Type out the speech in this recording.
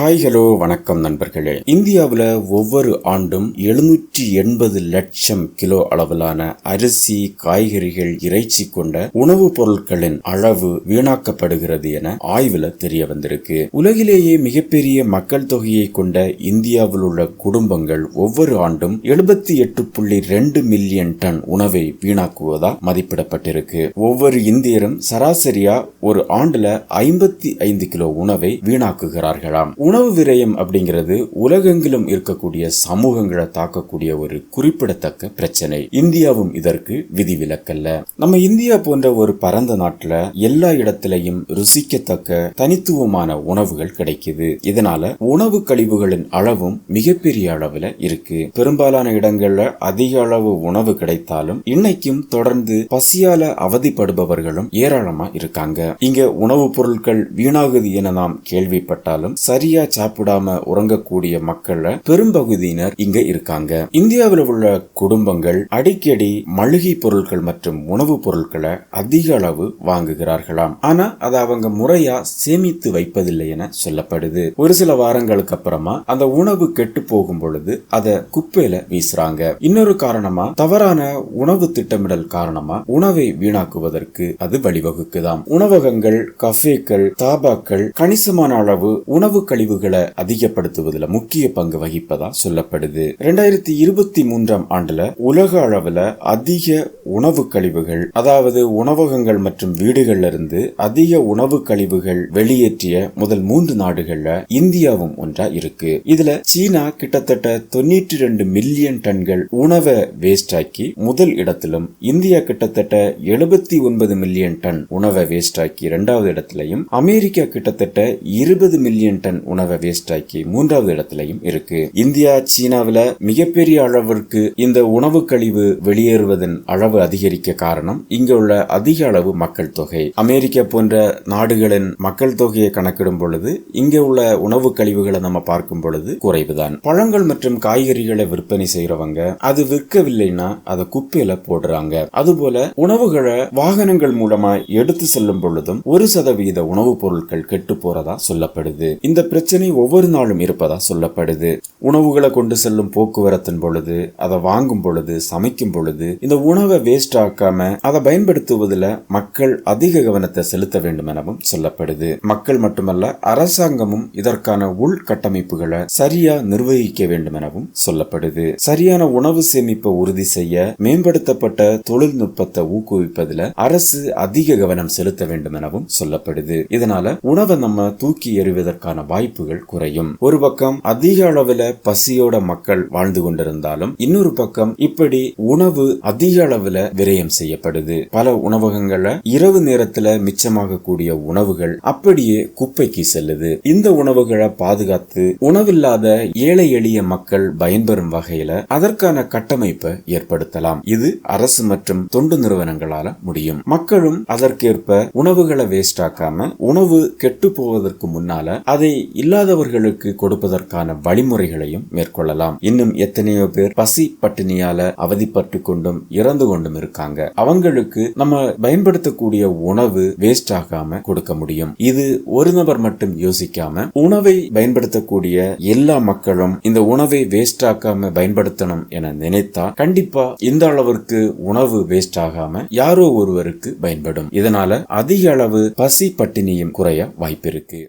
Hi hello வணக்கம் நண்பர்களே. இந்தியாவில் ஒவ்வொரு ஆண்டும் எழுநூற்றி எண்பது லட்சம் கிலோ அளவிலான அரிசி காய்கறிகள் இறைச்சி கொண்ட உணவுப் பொருட்களின் அளவு வீணாக்கப்படுகிறது என ஆய்வுல தெரிய வந்திருக்கு. உலகிலேயே மிகப்பெரிய மக்கள் தொகையை கொண்ட இந்தியாவில் உள்ள குடும்பங்கள் ஒவ்வொரு ஆண்டும் எழுபத்தி எட்டு புள்ளி ரெண்டு மில்லியன் டன் உணவை வீணாக்குவதா மதிப்பிடப்பட்டிருக்கு. ஒவ்வொரு இந்தியரும் சராசரியா ஒரு ஆண்டுல ஐம்பத்தி ஐந்து கிலோ உணவை வீணாக்குகிறார்களாம். உணவு விரயம் அப்படிங்கிறது உலகெங்கிலும் இருக்கக்கூடிய சமூகங்களை தாக்கக்கூடிய ஒரு குறிப்பிடத்தக்க பிரச்சனை. இந்தியாவும் இதற்கு விதிவிலக்கல்ல. நம்ம இந்தியா போன்ற ஒரு பரந்த நாட்டுல எல்லா இடத்திலையும் ருசிக்கத்தக்க தனித்துவமான உணவுகள் கிடைக்குது. இதனால உணவு கழிவுகளின் அளவும் மிகப்பெரிய அளவுல இருக்கு. பெரும்பாலான இடங்கள்ல அதிக அளவு உணவு கிடைத்தாலும் இன்னைக்கும் தொடர்ந்து பசியால அவதிப்படுபவர்களும் ஏராளமா இருக்காங்க. இங்க உணவுப் பொருட்கள் வீணாகுது என நாம் கேள்விப்பட்டாலும் சரியா சாப்பிடாம உறங்கக்கூடிய மக்கள்ல பெரும்பகுதியினர் இங்க இருக்காங்க. இந்தியாவில் உள்ள குடும்பங்கள் அடிக்கடி மளிகை பொருட்கள் மற்றும் உணவுப் பொருட்களை அதிக அளவு வாங்குகிறார்களாம். ஆனா அதை அவங்க முறையா சேமித்து வைப்பதில்லை என சொல்லப்படுது. ஒரு சில வாரங்களுக்கு அப்புறமா அந்த உணவு கெட்டு போகும் பொழுது அதை குப்பையில வீசுறாங்க. இன்னொரு காரணமா தவறான உணவு திட்டமிடல் காரணமா உணவை வீணாக்குவதற்கு அது வழிவகுக்குதாம். உணவகங்கள் கஃபேக்கள் தாபாக்கள் கணிசமான அளவு உணவு கழிவுகளை அதிகப்படுத்துவதில் முக்கிய பங்கு வகிப்பதா சொல்லப்படுது. ரெண்டாயிரத்தி இருபத்தி மூன்றாம் ஆண்டுல உலக அளவுல அதிக உணவு கழிவுகள் அதாவது உணவகங்கள் மற்றும் வீடுகள்ல இருந்து அதிக உணவு கழிவுகள் வெளியேற்றிய முதல் மூன்று நாடுகள்ல இந்தியாவும் ஒன்றா இருக்கு. இதுல சீனா கிட்டத்தட்ட தொண்ணூற்றி ரெண்டு மில்லியன் டன்கள் உணவை வேஸ்ட் ஆக்கி முதல் இடத்திலும் இந்தியா கிட்டத்தட்ட எழுபத்தி ஒன்பது மில்லியன் டன் உணவை வேஸ்ட் ஆக்கி இரண்டாவது இடத்திலையும் அமெரிக்கா கிட்டத்தட்ட இருபது மில்லியன் டன் உணவை வேஸ்ட் ஆக்கி மூன்றாவது இடத்திலையும் இருக்கு. இந்தியா சீனாவில மிகப்பெரிய அளவிற்கு இந்த உணவு கழிவு வெளியேறுவதன் அளவு அதிகரிக்க காரணம் இங்க உள்ள அதிக அளவு மக்கள் தொகை. அமெரிக்கா போன்ற நாடுகளின் மக்கள் தொகையை கணக்கிடும் பொழுது இங்க உள்ள உணவு கழிவுகளை நம்ம பார்க்கும் பொழுது குறைவுதான். பழங்கள் மற்றும் காய்கறிகளை விற்பனை செய்யறவங்க அது விற்கவில்லைன்னா அதை குப்பையில போடுறாங்க. அதுபோல உணவுகளை வாகனங்கள் மூலமா எடுத்து செல்லும் பொழுதும் ஒரு சதவீத உணவுப் பொருட்கள் கெட்டு போறதா சொல்லப்படுது. இந்த பிரச்சனை ஒவ்வொரு நாளும் இருப்பதா சொல்லப்படுது. உணவுகளை கொண்டு செல்லும் போக்குவரத்தின் பொழுது அதை வாங்கும் பொழுது சமைக்கும் பொழுது இந்த உணவை வேஸ்ட் ஆக்காம அதை பயன்படுத்துவதில் மக்கள் அதிக கவனத்தை செலுத்த வேண்டும் எனவும் சொல்லப்படுது. மக்கள் மட்டுமல்ல அரசாங்கமும் இதற்கான உள்கட்டமைப்புகளை சரியா நிர்வகிக்க வேண்டும் எனவும் சொல்லப்படுது. சரியான உணவு சேமிப்பை உறுதி செய்ய மேம்படுத்தப்பட்ட தொழில்நுட்பத்தை ஊக்குவிப்பதில் அரசு அதிக கவனம் செலுத்த வேண்டும் எனவும் சொல்லப்படுது. இதனால உணவை நம்ம தூக்கி எறிவதற்கான வாய்ப்புகள் குறையும். ஒரு பக்கம் அதிக அளவுல பசியோட மக்கள் வாழ்ந்து கொண்டிருந்தாலும் இன்னொரு பக்கம் இப்படி உணவு அதிக அளவுல விரயம் செய்யப்படுது. பல உணவகங்கள்ல இரவு நேரத்துல மிச்சமாகக்கூடிய உணவுகள் அப்படியே குப்பைக்கு செல்லுது. இந்த உணவுகளை பாதுகாத்து உணவில்லாத ஏழை எளிய மக்கள் பயன்பெறும் வகையில அதற்கான கட்டமைப்பை ஏற்படுத்தலாம். இது அரசு மற்றும் தொண்டு நிறுவனங்களால முடியும். மக்களும் அதற்கேற்ப உணவுகளை வேஸ்ட் ஆக்காம உணவு கெட்டு போவதற்கு முன்னால அதை இல்லாதவர்களுக்கு கொடுப்பதற்கான வழிமுறைகளையும் மேற்கொள்ளலாம். இன்னும் எத்தனையோ பேர் பசி பட்டினியால அவதிப்பட்டு கொண்டும் இறந்து கொண்டும் இருக்காங்க. அவங்களுக்கு நம்ம பயன்படுத்தக்கூடிய உணவு வேஸ்ட் ஆகாம கொடுக்க முடியும். இது ஒரு நபர் மட்டும் யோசிக்காம உணவை பயன்படுத்தக்கூடிய எல்லா மக்களும் இந்த உணவை வேஸ்ட் ஆக்காம பயன்படுத்தணும் என நினைத்தா கண்டிப்பா இந்த அளவிற்கு உணவு வேஸ்ட் ஆகாம யாரோ ஒருவருக்கு பயன்படும். இதனால அதிக அளவு பசி பட்டினியும் குறைய வாய்ப்பிருக்கு.